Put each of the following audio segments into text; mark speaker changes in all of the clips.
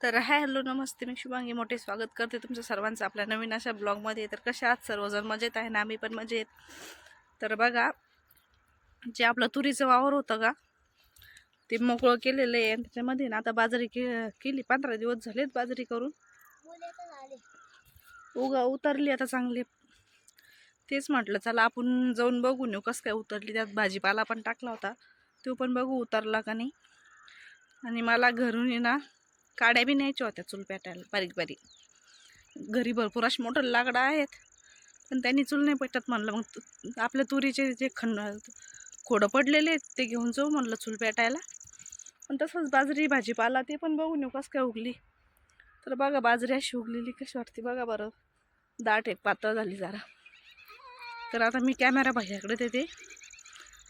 Speaker 1: तर hi hello नमस्ते. मी शुभांगी मोठे स्वागत करते तुमचं सर्वांचं आपल्या नवीन अशा ब्लॉगमध्ये. तर कशा आहात? सर्वजण मजेत आहे ना? आम्ही पण मजेत. तर बघा जे आपलं तुरीचं वावर होतं का ते मोकळं केलेलं आहे. त्याच्यामध्ये ना आता बाजरी के केली. पंधरा दिवस झालेत बाजरी करून. उगा उतरली आता चांगली. तेच म्हटलं चला आपण जाऊन बघून येऊ कसं काय उतरली. त्यात भाजीपाला पण टाकला होता. तो पण बघू उतरला का नाही. आणि मला घरून ये ना काड्या बी न्यायच्या होत्या चूल पेटायला बारीक बारीक. घरी भरपूर असे मोठं लाकडं आहेत. पण त्यांनी चूल नाही पेटत म्हणलं. मग आपल्या तुरीचे जे खंड खोडं पडलेले ते घेऊन जाऊ म्हणलं चूल पेटायला. पण तसंच बाजरी भाजीपाला ते पण बघून येऊ कसं काय उगली. तर बघा बाजरी अशी उगलेली कशी वाटते बघा बरं. दाट आहे पातळ झाली जरा. तर आता मी कॅमेरा भैयाकडे देते.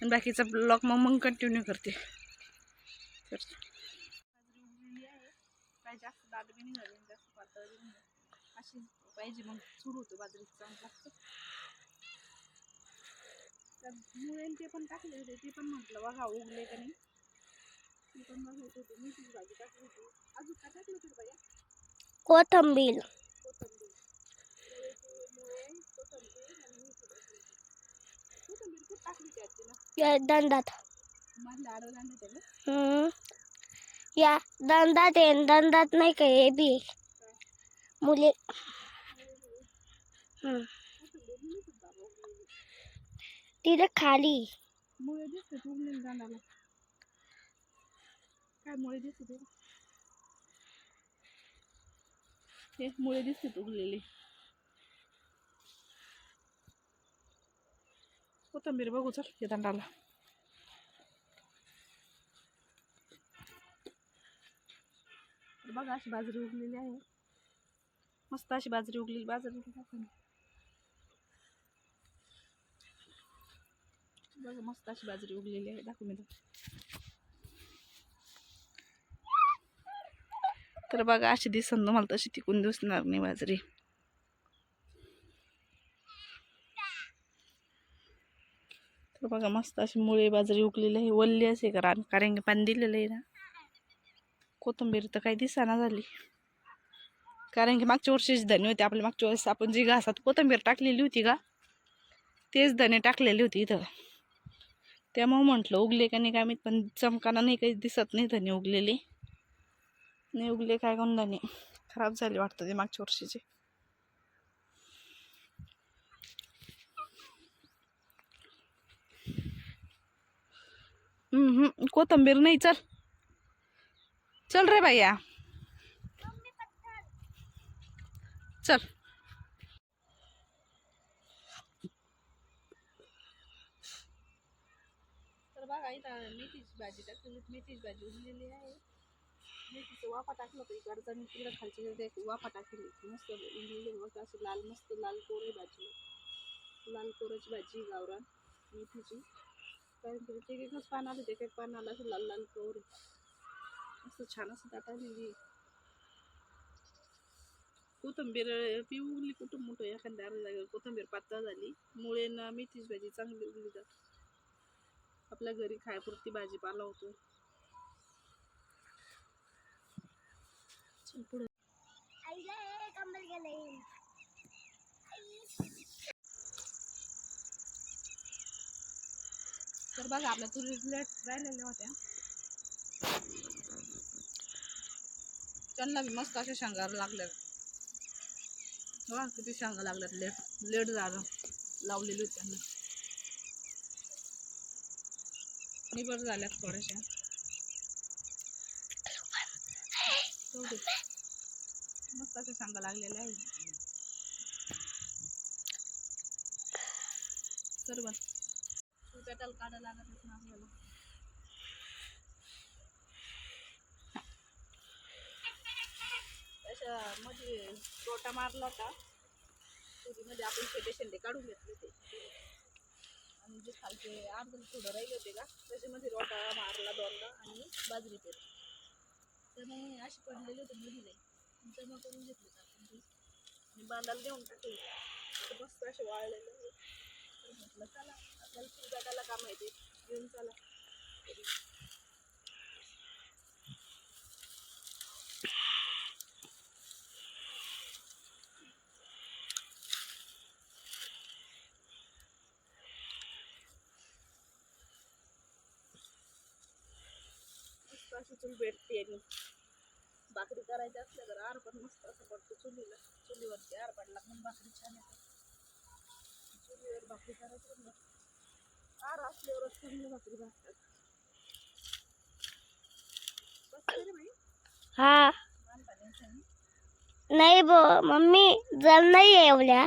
Speaker 1: आणि बाकीचा ब्लॉग मग मग कंटिन्यू करते. तर काय जास्त दाट बी नाही झाली आणि जास्त पातळ नाही. अशी पाहिजे मग चूर होतो बाजरीचं चांगलं लागतं. त्यात मुळे आणि ते पण टाकले होते ते पण म्हटलं बघा उगले का नाही? ते पण बघायचं होतं. मी तुझी भाजी टाकली होती. अजून काय टाकलं होतं बाया
Speaker 2: कोथंबीर.
Speaker 1: कोथंबीर. मुळे कोथंबीर आणि. कोथंबीर खूप टाकली होती आजीला.
Speaker 2: दंडात.
Speaker 1: माझ्या आडवला नाही त्याला
Speaker 2: हम्म. या दंदात आहे दंदात नाही का हे बी? मुले तिथे खाली.
Speaker 1: मुळे दिसते उगलेली गांडाला काय मुळे दिसते ते? मुळे दिसते कोथंबीर बघू चल या दंडाला. तर बघा अशी बाजरी उगलेली आहे. मस्त अशी बाजरी उगलेली. बाजरी बघा मस्त अशी बाजरी उगलेली आहे. दाखवून तर बघा अशी दिसन तुम्हाला तशी तिकून दिसणार नाही बाजरी. तर बघा मस्त अशी मुळे बाजरी उगलेली आहे. वल्ली असे करा कारण की पाणी दिलेलं आहे ना? कोथिंबीर तर काही दिसाना झाली. कारण की मागच्या वर्षीची धने होते आपल्या मागच्या वर्षी आपण जी घासात कोथिंबीर टाकलेली होती का तेच धने टाकलेली होती इथं. त्यामुळं म्हटलं उगले का नाही काय मी पण चमकाना नाही काही दिसत नाही धने उगलेले. नाही उगले काय कोण धने खराब झाले वाटतं ते मागच्या वर्षीचे. कोथंबीर नाही चल. चल रे भैया। चल। तर बघा इथं मेथीची भाजी टाकली. मेथीची भाजी उरलेली आहे. मेथीचं वाफा टाकलं होतं इकडचा मी तिकडं खालची वाफा टाकली. मस्त उरलेली. मस्त असं लाल मस्त लाल कोरे भाजी. लाल कोरची भाजी गावरान. मेथीची. कारण की ते एकच पान आलं ते एक पान आलं असं लाल लाल कोरे असं छान असं टाकलेली कोथंबीर पी उगली कुठं मोठं एखाद्या अर्ध्या जागेवर कोथंबीर पातळ झाली. मुळे ना मेथीची भाजी चांगली उगली तर आपल्या घरी खायपुरती भाजीपाला होतो पुढे. तर बघा आपल्या तुरी लेट राहिलेल्या होत्या. त्यांना बी मस्त असे शेंगार लागल्या बघा किती शेंगा लागल्यात लेट लेट झालं. लावलेली होती त्यांना. निबर झाल्यात थोड्याशा. मस्त असे शेंगा लागलेल्या आहे. तर बस. तू काढायला लागत नाही आपल्याला अशा मध्ये तोटा मारला होता. तुरीमध्ये आपण शेटे शेंडे काढून घेतले ते आणि जे खालचे अर्ध थोडं राहिले होते का त्याच्यामध्ये रोटा मारला दोनदा आणि बाजरी पेरली. तर मग अशी पडलेली होती मध्ये नाही जमा करून घेतले आपण ती. आणि बांधायला देऊन टाकली ते मस्त असे वाळलेलं तर म्हटलं चला आपल्याला फुलगाडाला काम आहे ते. घेऊन चला घरी. अशी चूल भेटते आणि भाकरी करायची असल्या तर आर पण मस्त असं पडतो चुलीला. चुलीवरती आर पडला पण भाकरी छान येते. चुलीवर भाकरी करायची आर असल्यावरच चांगली भाकरी भाजतात.
Speaker 2: हा. नाही बो मम्मी जर नाही आहे एवढ्या